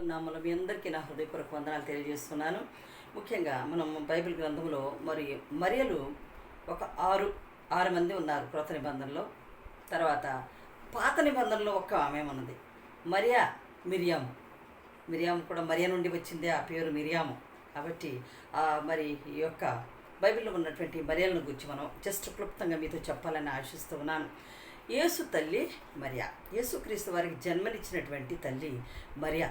దేవుని నామలో మీ అందరికీ నా హృదయపూర్వక వందనాలు తెలియజేస్తున్నాను. ముఖ్యంగా మనం బైబిల్ గ్రంథంలో మరి మరియలు ఒక ఆరు ఆరు మంది ఉన్నారు క్రొత్త నిబంధనలో. తర్వాత పాత నిబంధనలో ఒక్క ఆమె ఉన్నది. మరియా మిరియాము. మిరియాము కూడా మరియా నుండి వచ్చిందే ఆ పేరు మిరియాము. కాబట్టి మరి ఈ యొక్క బైబిల్లో ఉన్నటువంటి మరియలను గురించి మనం జస్ట్ క్లుప్తంగా మీతో చెప్పాలని ఆశిస్తూ ఉన్నాను. యేసు తల్లి మరియా. యేసుక్రీస్తు వారికి జన్మనిచ్చినటువంటి తల్లి మరియా.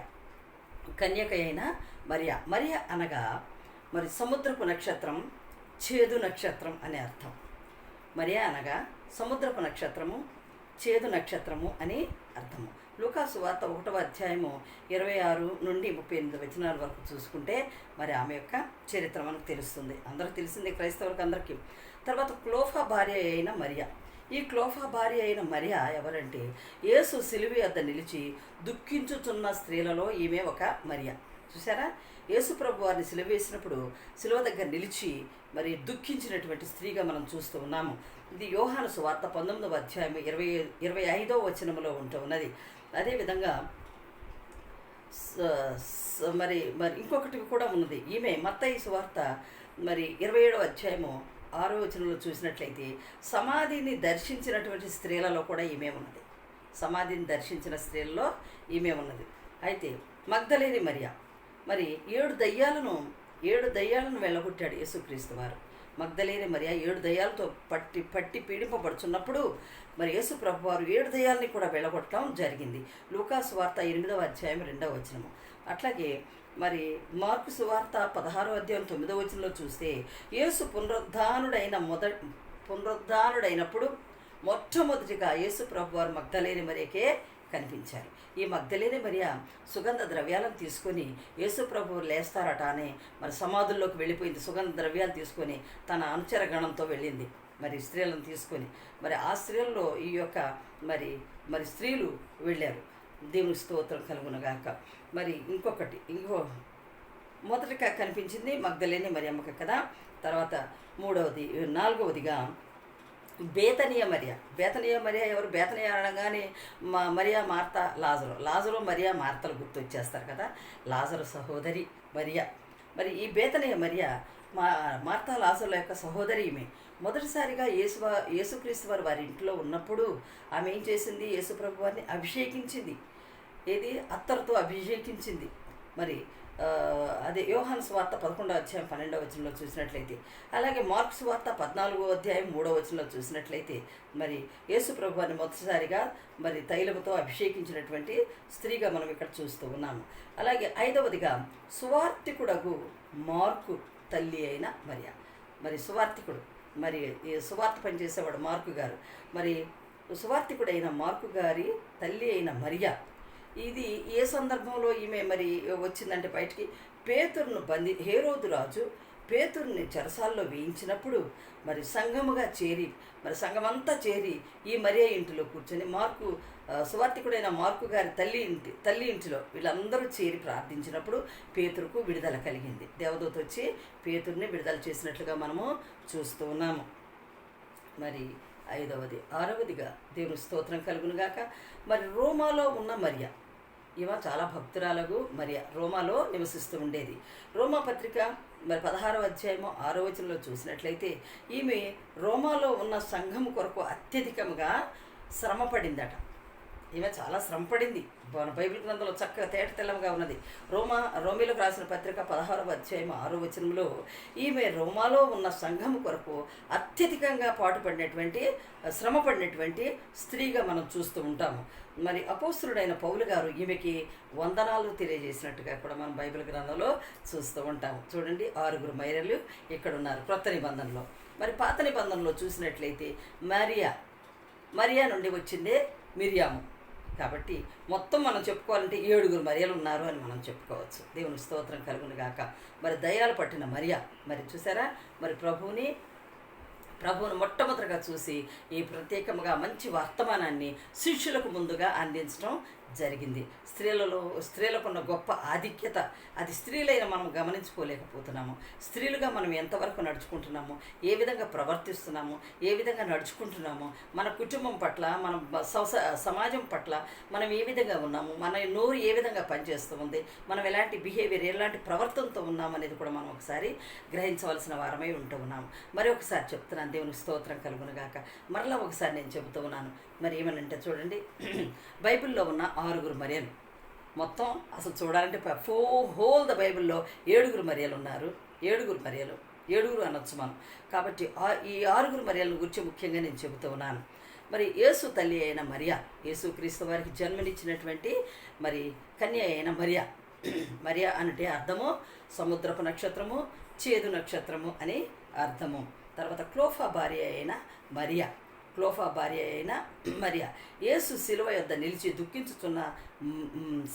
కన్యక అయిన మరియా. మరియా అనగా మరి సముద్రపు నక్షత్రం చేదు నక్షత్రం అనే అర్థం. మరియా అనగా సముద్రపు నక్షత్రము చేదు నక్షత్రము అని అర్థము. లూకాసు వార్త ఒకటవ అధ్యాయము ఇరవై ఆరు నుండి ముప్పై ఎనిమిది వచనాల వరకు చూసుకుంటే మరి ఆమె యొక్క చరిత్ర మనకు తెలుస్తుంది. అందరూ తెలిసింది క్రైస్తవులకు అందరికీ. తర్వాత క్లోఫా భార్య అయిన మరియా. ఈ క్లోఫా భార్య అయిన మరియా ఎవరంటే యేసు సిలువి వద్ద నిలిచి దుఃఖించుచున్న స్త్రీలలో ఈమె ఒక మరియా. చూసారా యేసు ప్రభు వారిని సిలువేసినప్పుడు సిలువ దగ్గర నిలిచి మరి దుఃఖించినటువంటి స్త్రీగా మనం చూస్తూ ఉన్నాము. ఇది యోహాను సువార్త పంతొమ్మిదవ అధ్యాయం ఇరవై ఇరవై ఐదవ వచనములో ఉంటూ ఉన్నది. అదేవిధంగా మరి మరి ఇంకొకటి కూడా ఉన్నది. ఈమె మత్తయి సువార్త మరి ఇరవై ఏడవ అధ్యాయము ఆరో వచనంలో చూసినట్లయితే సమాధిని దర్శించినటువంటి స్త్రీలలో కూడా ఈమె ఉన్నది. సమాధిని దర్శించిన స్త్రీలలో ఈమె ఉన్నది. అయితే మగ్ధలేని మరియా మరి ఏడు దయ్యాలను ఏడు దయ్యాలను వెళ్ళగొట్టాడు యేసుక్రీస్తు వారు. మగ్ధలేని మరియా ఏడు దయాలతో పట్టి పట్టి పీడింపబడుచున్నప్పుడు మరి యేసు ప్రభు వారు ఏడు దయాల్ని కూడా వెళ్ళగొట్టడం జరిగింది. లూకాసు వార్త ఎనిమిదవ అధ్యాయం రెండవ వచనము. అట్లాగే మరి మార్కు సువార్త పదహారో అధ్యాయం తొమ్మిదవ వచనంలో చూస్తే యేసు పునరుద్ధానుడైన మొద పునరుద్ధానుడైనప్పుడు మొట్టమొదటిగా యేసు ప్రభు వారు మగ్ధలేని మరియకే కనిపించారు. ఈ మగ్ధలేని మరియా సుగంధ ద్రవ్యాలను తీసుకొని యేసు లేస్తారట అని మరి సమాధుల్లోకి వెళ్ళిపోయింది. సుగంధ ద్రవ్యాలు తీసుకొని తన అనుచర గణంతో వెళ్ళింది. మరి స్త్రీలను తీసుకొని మరి ఆ స్త్రీలలో ఈ యొక్క మరి మరి స్త్రీలు వెళ్ళారు. దేవుని స్తోత్రం కలుగునగాక మరి ఇంకొకటి ఇంకో మొదటగా కనిపించింది మగ్ధలేని మరి అమ్మక కదా. తర్వాత మూడవది నాలుగవదిగా బేతనీయ మరియా. బేతనీయ మరియా ఎవరు? బేతనీయ అనగానే మా Maria Martha Lazarus. Lazarus Maria మార్తలు గుర్తొచ్చేస్తారు కదా. లాజరు సహోదరి మరియా. మరి ఈ బేతనీయ మరియా మా మార్తా లాజరుల యొక్క సహోదరి ఈమె. మొదటిసారిగా యేసు యేసుక్రీస్తు వారు వారి ఇంట్లో ఉన్నప్పుడు ఆమె ఏం చేసింది? యేసుప్రభు వారిని అభిషేకించింది. ఏది? అత్తరుతో అభిషేకించింది. మరి అదే యోహాన్ స్వార్త పదకొండవ అధ్యాయం పన్నెండవ వచనంలో చూసినట్లయితే అలాగే మార్క్స్ వార్త పద్నాలుగో అధ్యాయం మూడవ వచనంలో చూసినట్లయితే మరి యేసు ప్రభువాన్ని మొదటిసారిగా మరి తైలముతో అభిషేకించినటువంటి స్త్రీగా మనం ఇక్కడ చూస్తూ ఉన్నాము. అలాగే ఐదవదిగా సువార్తికుడగు మార్కు తల్లి అయిన మరియ. మరి సువార్తికుడు మరి ఈ సువార్త పనిచేసేవాడు మార్కు గారు. మరి సువార్తికుడైన మార్కు గారి తల్లి అయిన మరియా ఇది ఏ సందర్భంలో ఈమె మరి వచ్చిందంటే బయటికి? పేతురును బంధి హేరోదు రాజు పేతుర్ని చెరసాల్లో వేయించినప్పుడు మరి సంఘముగా చేరి మరి సంఘమంతా చేరి ఈ మరియా ఇంటిలో కూర్చొని మార్కు సువార్థికుడైన సువార్తికుడైన మార్కు గారి తల్లి ఇంటి తల్లి ఇంటిలో వీళ్ళందరూ చేరి ప్రార్థించినప్పుడు పేతురుకు విడుదల కలిగింది. దేవదూత వచ్చి పేతుర్ని విడుదల చేసినట్లుగా మనము చూస్తూ ఉన్నాము. మరి ఐదవది ఆరవదిగా దేవుని స్తోత్రం కలుగునుగాక మరి రోమాలో ఉన్న మరియా ఈమె చాలా భక్తురాలకు మరియా రోమాలో నివసిస్తూ ఉండేది. రోమా పత్రిక మరి పదహారవ అధ్యాయము ఆరో వచనంలో చూసినట్లయితే ఈమె రోమాలో ఉన్న సంఘము కొరకు అత్యధికంగా శ్రమపడిందట. ఈమె చాలా శ్రమపడింది మన బైబిల్ గ్రంథంలో చక్కగా తేట తెల్లంగా ఉన్నది. రోమా రోమిలకు రాసిన పత్రిక పదహారవ అధ్యాయం ఆరో వచనంలో ఈమె రోమాలో ఉన్న సంఘం కొరకు అత్యధికంగా పాటుపడినటువంటి శ్రమపడినటువంటి స్త్రీగా మనం చూస్తూ ఉంటాము. మరి అపోస్తుడైన పౌలు గారు ఈమెకి వందనాలు తెలియజేసినట్టుగా కూడా మనం బైబిల్ గ్రంథంలో చూస్తూ ఉంటాము చూడండి ఆరుగురు మైరలు ఇక్కడ ఉన్నారు క్రొత్త నిబంధనలో. మరి పాత నిబంధనలో చూసినట్లయితే మరియా మరియా నుండి వచ్చిందే మిరియాము. కాబట్టి మొత్తం మనం చెప్పుకోవాలంటే ఏడుగురు మరియలు ఉన్నారు అని మనం చెప్పుకోవచ్చు. దేవుని స్తోత్రం కలుగును గాక. మరి దయాలు పట్టిన మరియ మరి చూసారా? మరి ప్రభువుని ప్రభువును మొట్టమొదటిగా చూసి ఈ ప్రత్యేకముగా మంచి వర్తమానాన్ని శిష్యులకు ముందుగా అందించడం జరిగింది. స్త్రీలలో స్త్రీలకున్న గొప్ప ఆధిక్యత అది స్త్రీలైన మనం గమనించుకోలేకపోతున్నాము. స్త్రీలుగా మనం ఎంతవరకు నడుచుకుంటున్నాము? ఏ విధంగా ప్రవర్తిస్తున్నాము? ఏ విధంగా నడుచుకుంటున్నాము? మన కుటుంబం పట్ల మన సమాజం పట్ల మనం ఏ విధంగా ఉన్నాము? మన నోరు ఏ విధంగా పనిచేస్తూ ఉంది? మనం ఎలాంటి బిహేవియర్ ఎలాంటి ప్రవర్తనతో ఉన్నామనేది కూడా మనం ఒకసారి గ్రహించవలసిన వారమై ఉంటూ ఉన్నాము. మరి ఒకసారి చెప్తున్నాను. దేవుని స్తోత్రం కలుగునుగాక మరలా ఒకసారి నేను చెబుతూ ఉన్నాను. మరి ఏమనంటే చూడండి బైబిల్లో ఉన్న ఆరుగురు మరియలు. మొత్తం అసలు చూడాలంటే ఫో హోల్ ద బైబిల్లో ఏడుగురు మరియలు ఉన్నారు. ఏడుగురు మరియలు ఏడుగురు అనొచ్చు మనం. కాబట్టి ఈ ఆరుగురు మరియలను గురించి ముఖ్యంగా నేను చెబుతూ ఉన్నాను. మరి యేసు తల్లి అయిన మరియా యేసు క్రీస్తు వారికి జన్మనిచ్చినటువంటి మరి కన్య అయిన మరియా. మరియా అంటే అర్థము సముద్రపు నక్షత్రము చేదు నక్షత్రము అని అర్థము. తర్వాత క్లోఫా భార్య అయిన మరియా. క్లోఫా భార్య అయిన మరియా. యేసు శిలువ యొద్ద నిలిచి దుఃఖించుతున్న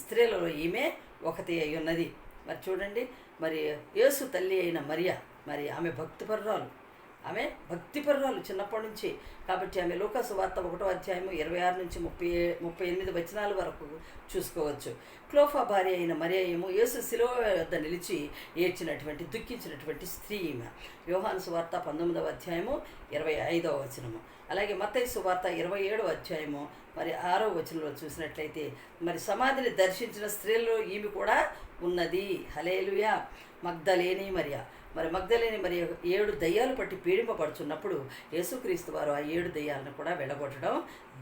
స్త్రీలలో ఈమె ఒకటి అయి ఉన్నది మరి చూడండి మరి యేసు తల్లి అయిన మరియా మరి ఆమె భక్తిపరురాలు. ఆమె భక్తిపరురాలు చిన్నప్పటి నుంచి. కాబట్టి ఆమె లోకాసు వార్త ఒకటో అధ్యాయము ఇరవై ఆరు నుంచి ముప్పై ముప్పై ఎనిమిది వచనాల వరకు చూసుకోవచ్చు. క్లోఫా భార్య అయిన మరియ ఏమో యేసు శిలువ వద్ద నిలిచి ఏడ్చినటువంటి దుఃఖించినటువంటి స్త్రీ ఈమె. యోహాను సువార్త పంతొమ్మిదవ అధ్యాయము ఇరవై ఐదవ వచనము. అలాగే మతయ్య సువార్త ఇరవై ఏడవ అధ్యాయము మరి ఆరో వచనంలో చూసినట్లయితే మరి సమాధిని దర్శించిన స్త్రీల్లో ఈమె కూడా ఉన్నది. Hallelujah Magdalene Maria. మరి మగ్ధలేని మరి ఏడు దయ్యాలు పట్టి పీడింపబడుచున్నప్పుడు యేసుక్రీస్తు వారు ఆ ఏడు దయ్యాలను కూడా వెళ్ళగొట్టడం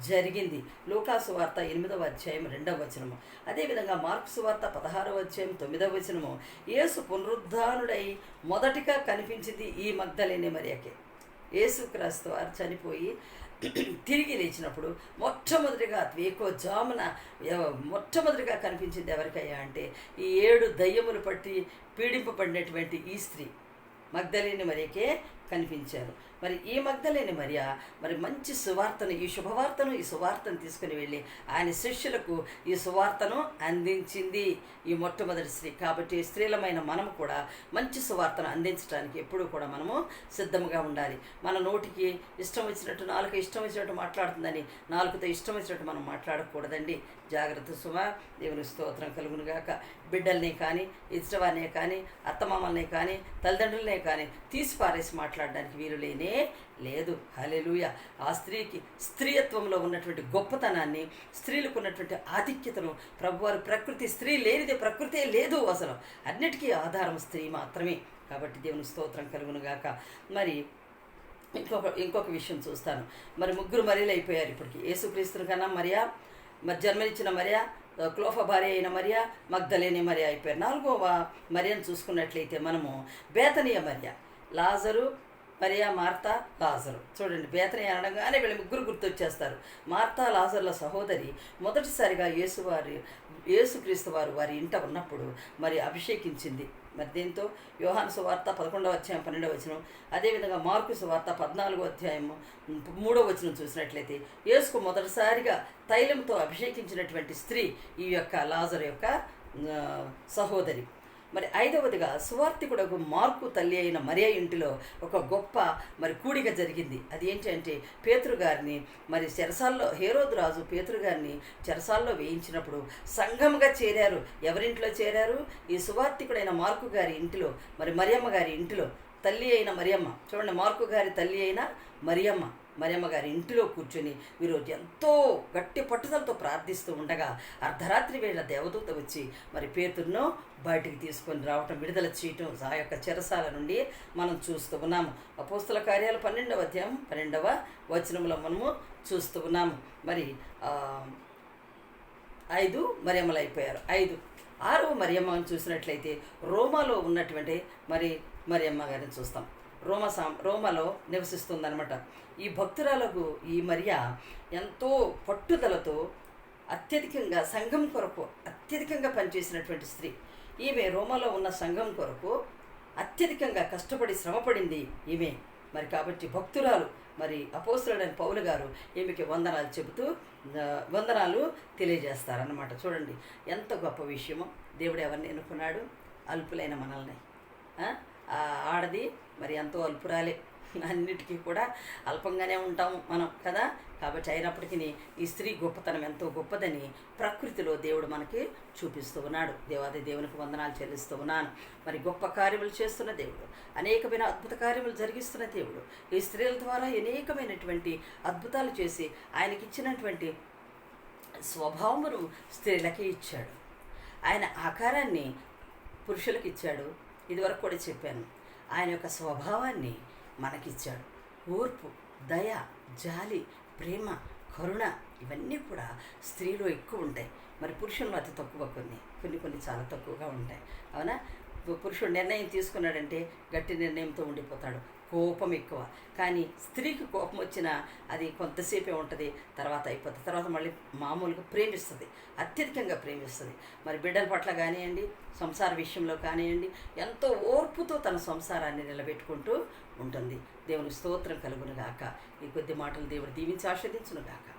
జరిగింది. లూకాసు వార్త ఎనిమిదవ అధ్యాయం రెండవ వచనము. అదేవిధంగా మార్క్సు వార్త పదహారవ అధ్యాయం తొమ్మిదవ వచనము. యేసు పునరుద్ధానుడై మొదటిగా కనిపించింది ఈ మగ్ధలేని మరియకే. యేసుక్రీస్తు వారు చనిపోయి తిరిగి లేచినప్పుడు మొట్టమొదటిగా వేకో జామున మొట్టమొదటిగా కనిపించింది ఎవరికయ్యా అంటే ఈ ఏడు దయ్యములు పట్టి పీడింపబడినటువంటి ఈ స్త్రీ. మగ్ధలేని మరియకే కనిపించారు. మరి ఈ మగ్ధలేని మరియ మరి మంచి సువార్తను ఈ శుభవార్తను ఈ సువార్తను తీసుకుని వెళ్ళి ఆయన శిష్యులకు ఈ సువార్తను అందించింది ఈ మొట్టమొదటి స్త్రీ. కాబట్టి స్త్రీలమైన మనము కూడా మంచి సువార్తను అందించడానికి ఎప్పుడూ కూడా మనము సిద్ధంగా ఉండాలి. మన నోటికి ఇష్టం వచ్చినట్టు నాలుగు ఇష్టం వచ్చినట్టు మాట్లాడుతుందని నాలుగుతో ఇష్టం వచ్చినట్టు మనం మాట్లాడకూడదండి. జాగ్రత్త సుమ దేవుని స్తోత్రం కలుగునుగాక బిడ్డల్ని కానీ ఇష్టవారినే కానీ అత్తమామల్ని కానీ తల్లిదండ్రులనే కానీ తీసి పారేసి మాట్లాడడానికి వీలు లేనే లేదు. హలెలుయ ఆ స్త్రీకి స్త్రీయత్వంలో ఉన్నటువంటి గొప్పతనాన్ని స్త్రీలకు ఉన్నటువంటి ఆధిక్యతను ప్రభువారు ప్రకృతి స్త్రీ లేనిదే ప్రకృతే లేదు అసలు. అన్నిటికీ ఆధారం స్త్రీ మాత్రమే. కాబట్టి దేవుని స్తోత్రం కలుగునుగాక. మరి ఇంకొక ఇంకొక విషయం చూస్తాను. మరి ముగ్గురు మరీలు అయిపోయారు ఇప్పటికి. యేసుక్రీస్తుని కన్నా మరియా మరి జన్మనిచ్చిన మరియా క్లోఫ భార్య అయిన మరియా మగ్ధలేని మరియా అయిపోయారు. నాలుగవ మరియను చూసుకున్నట్లయితే మనము బేతనీయ మరియా. లాజరు మరియా మార్తా లాజరు. చూడండి బేతని అనడంగానే వీళ్ళు ముగ్గురు గుర్తొచ్చేస్తారు. మార్తా లాజర్ల సహోదరి మొదటిసారిగా యేసువారి యేసుక్రీస్తు వారు వారి ఇంట ఉన్నప్పుడు మరి అభిషేకించింది. మరి దీంతో? యోహాను సువార్త పదకొండవ అధ్యాయం పన్నెండవ వచనం. అదేవిధంగా మార్కు సువార్త పద్నాలుగో అధ్యాయము మూడవ వచనం చూసినట్లయితే యేసుకు మొదటిసారిగా తైలంతో అభిషేకించినటువంటి స్త్రీ ఈ యొక్క లాజర్ యొక్క సహోదరి. మరి ఐదవదిగా సువార్థికుడకు మార్కు తల్లి అయిన మరియ ఇంటిలో ఒక గొప్ప మరి కూడిక జరిగింది. అది ఏంటంటే పేతురు గారిని మరి చెరసాల్లో హేరోదు రాజు పేతురు గారిని చెరసాల్లో వేయించినప్పుడు సంఘముగా చేరారు. ఎవరింట్లో చేరారు? ఈ సువార్థికుడైన మార్కు గారి ఇంటిలో మరి మరియమ్మ గారి ఇంటిలో తల్లి అయిన మరియమ్మ. చూడండి మార్కు గారి తల్లి అయిన మరియమ్మ. మరియమ్మ గారి ఇంటిలో కూర్చొని వీరు ఎంతో గట్టి పట్టుదలతో ప్రార్థిస్తూ ఉండగా అర్ధరాత్రి వేళ దేవదూత వచ్చి మరి పేతురును బయటికి తీసుకొని రావటం విడుదల చేయటం ఆ యొక్క చెరసాల నుండి మనం చూస్తూ ఉన్నాము. అపోస్తుల కార్యాలు పన్నెండవ అధ్యాయం పన్నెండవ వచనంలో మనము చూస్తూ ఉన్నాము. మరి ఐదు మరియమ్మలు అయిపోయారు. ఐదు. ఆరవ మరియమ్మని చూసినట్లయితే రోమాలో ఉన్నటువంటి మరి మరియమ్మ గారిని చూస్తాం. రోమ సా రోమలో నివసిస్తుందనమాట ఈ భక్తురాలకు ఈ మరియ ఎంతో పట్టుదలతో అత్యధికంగా సంఘం కొరకు అత్యధికంగా పనిచేసినటువంటి స్త్రీ. ఈమె రోమాలో ఉన్న సంఘం కొరకు అత్యధికంగా కష్టపడి శ్రమపడింది ఈమె. మరి కాబట్టి భక్తురాలు మరి అపోస్తులైన పౌలు గారు ఈమెకి వందనాలు చెబుతూ వందనాలు తెలియజేస్తారన్నమాట. చూడండి ఎంత గొప్ప విషయమో దేవుడు ఎవరిని ఎన్నుకున్నాడు? అల్పులైన మనల్ని. ఆడది మరి ఎంతో అల్పురాలే. అన్నిటికీ కూడా అల్పంగానే ఉంటాం మనం కదా? కాబట్టి అయినప్పటికీ ఈ స్త్రీ గొప్పతనం ఎంతో గొప్పదని ప్రకృతిలో దేవుడు మనకి చూపిస్తూ ఉన్నాడు. దేవాది దేవునికి వందనాలు చెల్లిస్తూ ఉన్నాను. మరి గొప్ప కార్యములు చేస్తున్న దేవుడు అనేకమైన అద్భుత కార్యములు జరిగిస్తున్న దేవుడు ఈ స్త్రీల ద్వారా అనేకమైనటువంటి అద్భుతాలు చేసి ఆయనకి ఇచ్చినటువంటి స్వభావమును స్త్రీలకి ఇచ్చాడు. ఆయన ఆకారాన్ని పురుషులకు ఇచ్చాడు. ఇదివరకు కూడా చెప్పాను. ఆయన యొక్క స్వభావాన్ని మనకిచ్చాడు. ఓర్పు దయ జాలి ప్రేమ కరుణ ఇవన్నీ కూడా స్త్రీలో ఎక్కువ ఉంటాయి. మరి పురుషుల్లో అతి తక్కువ కొన్ని. కొన్ని కొన్ని చాలా తక్కువగా ఉంటాయి. అవునా? పురుషుడు నిర్ణయం తీసుకున్నాడంటే గట్టి నిర్ణయంతో ఉండిపోతాడు. కోపం ఎక్కువ. కానీ స్త్రీకి కోపం వచ్చినా అది కొంతసేపే ఉంటుంది తర్వాత అయిపోతుంది తర్వాత మళ్ళీ మామూలుగా ప్రేమిస్తుంది అత్యధికంగా ప్రేమిస్తుంది. మరి బిడ్డల పట్ల కానివ్వండి సంసార విషయంలో కానివ్వండి ఎంతో ఓర్పుతో తన సంసారాన్ని నిలబెట్టుకుంటూ ఉంటుంది. దేవుని స్తోత్రం కలుగును గాక ఈ కొద్ది మాటలు దేవుడు దీవించి ఆస్వాదించును గాక